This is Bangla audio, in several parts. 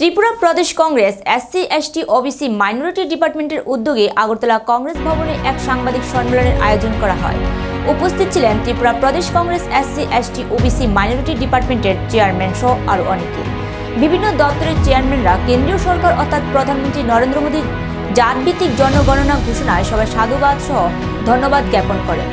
Tripura Pradesh Congress SC ST OBC minority ডিপার্টমেন্টের উদ্যোগে আগরতলা কংগ্রেস ভবনে এক সাংবাদিক সম্মেলনের আয়োজন করা হয়। উপস্থিত ছিলেন Tripura Pradesh Congress SC ST OBC minority ডিপার্টমেন্টের চেয়ারম্যান সহ আরও অনেকে। বিভিন্ন দপ্তরের চেয়ারম্যানরা কেন্দ্রীয় সরকার অর্থাৎ প্রধানমন্ত্রী নরেন্দ্র মোদীর জাতভিত্তিক জনগণনা ঘোষণায় সবাই সাধুবাদ সহ ধন্যবাদ জ্ঞাপন করেন।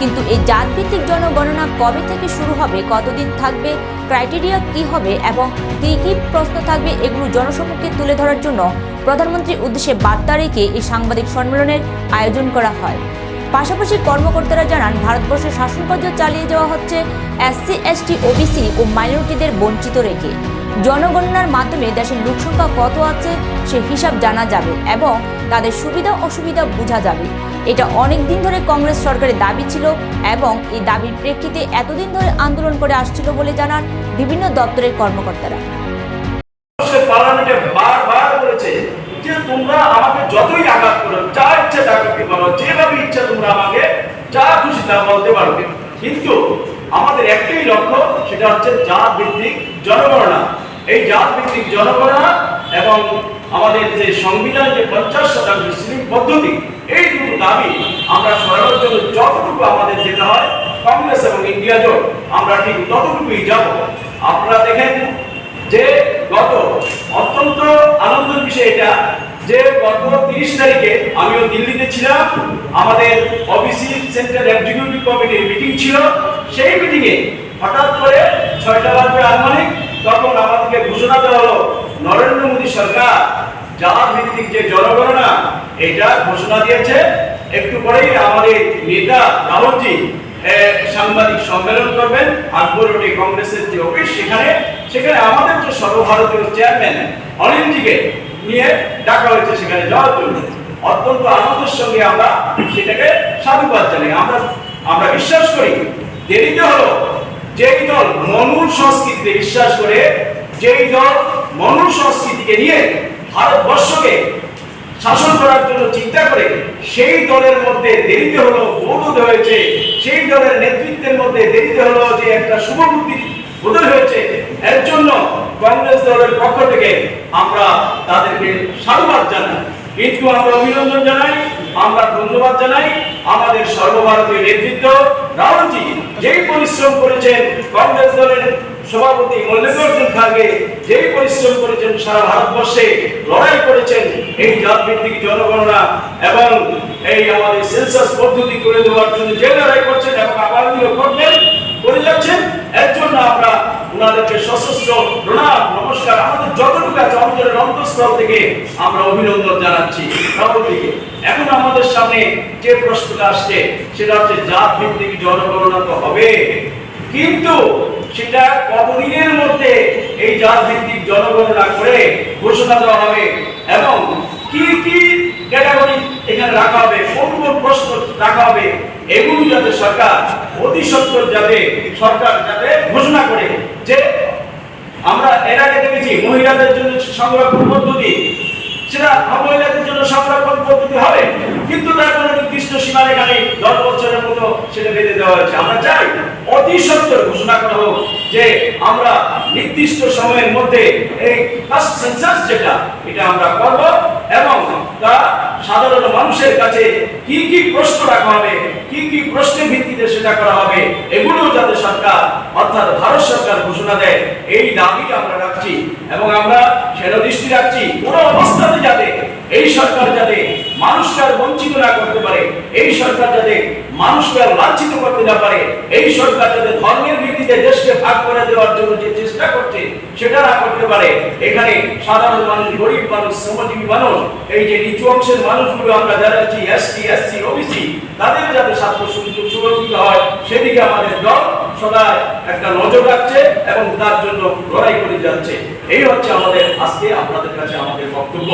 কিন্তু এই জাতভিত্তিক জনগণনা কবে থেকে শুরু হবে, কতদিন থাকবে, ক্রাইটেরিয়া কি হবে এবং কী কী প্রশ্ন থাকবে এগুলো জনসমক্ষে তুলে ধরার জন্য প্রধানমন্ত্রীর উদ্দেশ্যে বার্তা রেখে এই সাংবাদিক সম্মেলনের আয়োজন করা হয়। পাশাপাশি কর্মকর্তারা জানান ভারতবর্ষের শাসনকার্য চালিয়ে যাওয়া হচ্ছে এসসি, এসটি, ওবিসি ও মাইনরিটিদের বঞ্চিত রেখে। জনগণনার মাধ্যমে দেশের লোকসংখ্যা কত আছে সে হিসাব জানা যাবে এবং তাদের সুবিধা, অসুবিধা বোঝা যাবে। এটা অনেক দিন ধরে কংগ্রেস সরকারের দাবি ছিল এবং এই দাবির প্রেক্ষিতে এতদিন ধরে আন্দোলন করে আসছিল বলে জানান বিভিন্ন দপ্তরের কর্মকর্তারা। এবং আমাদের যে সংবিধান, যে পঞ্চাশ শতাংশ পদ্ধতি, এই দাবি, আমরা সরানোর জন্য যতটুকু আমাদের যেতে হয়, কংগ্রেস এবং ইন্ডিয়া জোট, আমরা ঠিক ততটুকুই যাব। আপনারা দেখেন যে গত অত্যন্ত আনন্দের বিষয় এটা, যে গত তিরিশ তারিখে আমিও দিল্লিতে ছিলাম, আমাদের ওবিসি সেন্ট্রাল এক্সিকিউটিভ কমিটির মিটিং ছিল, সেই মিটিংয়ে হঠাৎ করে ছয়টা বাজবে আনুমানিক, তখন আমাদেরকে ঘোষণা দেওয়া হলো, নরেন্দ্র মোদী সরকার জাত ভিত্তিক যে জনগণনা, এটা ঘোষণা দিয়েছে একটু পরেই আমাদের নেতা রাহুলজি সাংবাদিক সম্মেলন করবেন আকবর রোডে কংগ্রেসের যে অফিস সেখানে সেখানে আমাদের যে সর্বভারতীয় চেয়ারম্যান অনিলজিকে নিয়ে ডাকা হয়েছে সেখানে যাওয়ার জন্য। অত্যন্ত আনন্দের সঙ্গে আমরা সেটাকে সাধুবাদ জানাই। আমরা আমরা বিশ্বাস করি, দেরিতে হলো যেই দল মনুর সংস্কৃতিতে বিশ্বাস করে, যেই দল মনুর সংস্কৃতিকে নিয়ে ভারতবর্ষকে শাসন করার জন্য চিন্তা করে সেই দলের মধ্যে দেরিতে হলো বোধ হয়েছে। সেই দলের নেতৃত্বের মধ্যে দেরিতে হলো যে একটা শুভবুদ্ধি বোধ হয়েছে। এর জন্য কংগ্রেস দলের পক্ষ থেকে আমরা তাদেরকে সাধুবাদ জানাই। কিন্তু আমরা অভিনন্দন জানাই। আমরা ধন্যবাদ জানাই আমাদের সর্বভারতীয় নেতৃত্ব। রাহুলজি যেই পরিশ্রম করেছেন, কংগ্রেস দলের সভাপতি মল্লিকার্জুন খার্গে যেই পরিশ্রম করেছেন সারা ভারতবর্ষে, লড়াই করেছেন এই জাত ভিত্তিক জনগণনা এবং এই আমাদের সেন্সাস পদ্ধতি করে দেওয়ার জন্য যে লড়াই করছেন এবং আগামীও করবেন করে যাচ্ছেন, এর জন্য আমরা ওনাদেরকে সশস্ত্র প্রণাম, নমস্কার। আমাদের যতটুকু আছে আমাদের অন্তঃস্থল থেকে আমরা অভিনন্দন জানাচ্ছি। রাহুলজিকে এখন আমাদের সামনে যে প্রশ্নটা আসছে, সেটা হচ্ছে জাত ভিত্তিক জনগণনা তো হবে, কিন্তু সেটা কতদিনের মধ্যে এই জাত ভিত্তিক জনগণনা করে ঘোষণা দেওয়া হবে? এবং কি কি ক্যাটাগরি এখানে রাখা হবে? কোন কোন প্রশ্ন রাখা হবে? এগুলো যাতে সরকার অতি সত্তর যাতে সরকার যাতে ঘোষণা করে যে আমরা এর আগে দেখেছি মহিলাদের জন্য সংরক্ষণ পদ্ধতি, সেটা মহিলাদের জন্য সংরক্ষণ পদ্ধতি হবে, কিন্তু তার কোনো নির্দিষ্ট সীমারেখা নেই। দশ মতো সেটা বেঁধে দেওয়া হয়েছে। আমরা চাই অতি সত্তর ঘোষণা করা হোক যে আমরা নির্দিষ্ট সময়ের মধ্যে এই ফার্স্ট সেন্সাস যেটা, এটা আমরা করব এবং তা সাধারণ মানুষের কাছে কি কি প্রশ্ন রাখা হবে, কি কি প্রশ্নের ভিত্তিতে সেটা করা হবে এগুলো যাতে সরকার, অর্থাৎ ভারত সরকার ঘোষণা দেয়, এই দাবি আমরা রাখছি এবং আমরা সেটা দৃষ্টি রাখছি। কোনো অবস্থাতে যাতে এই সরকার মানুষকে আর বঞ্চিত না করতে পারে। এই সরকার যাতে মানুষকে আর লাঞ্ছিত করতে না পারে, এই সরকার যাতে ধর্মের ভিত্তিতে দেশকে ভাগ করে দেওয়ার জন্য যে চেষ্টা করছে, সেটা না করতে পারে, এখানে সাধারণ মানুষ, গরিব মানুষ, শ্রমজীবী মানুষ, এই যে নিচু অংশের মানুষগুলো আমরা যারা আছি এসটি এসসি ওবিসি, তাদের যাতে স্বার্থ সুযোগ সুরক্ষিত হয়, সেদিকে আমাদের দল সদা একটা নজর রাখছে এবং তার জন্য লড়াই করে যাচ্ছে। এই হচ্ছে আমাদের, আজকে আপনাদের কাছে আমাদের বক্তব্য।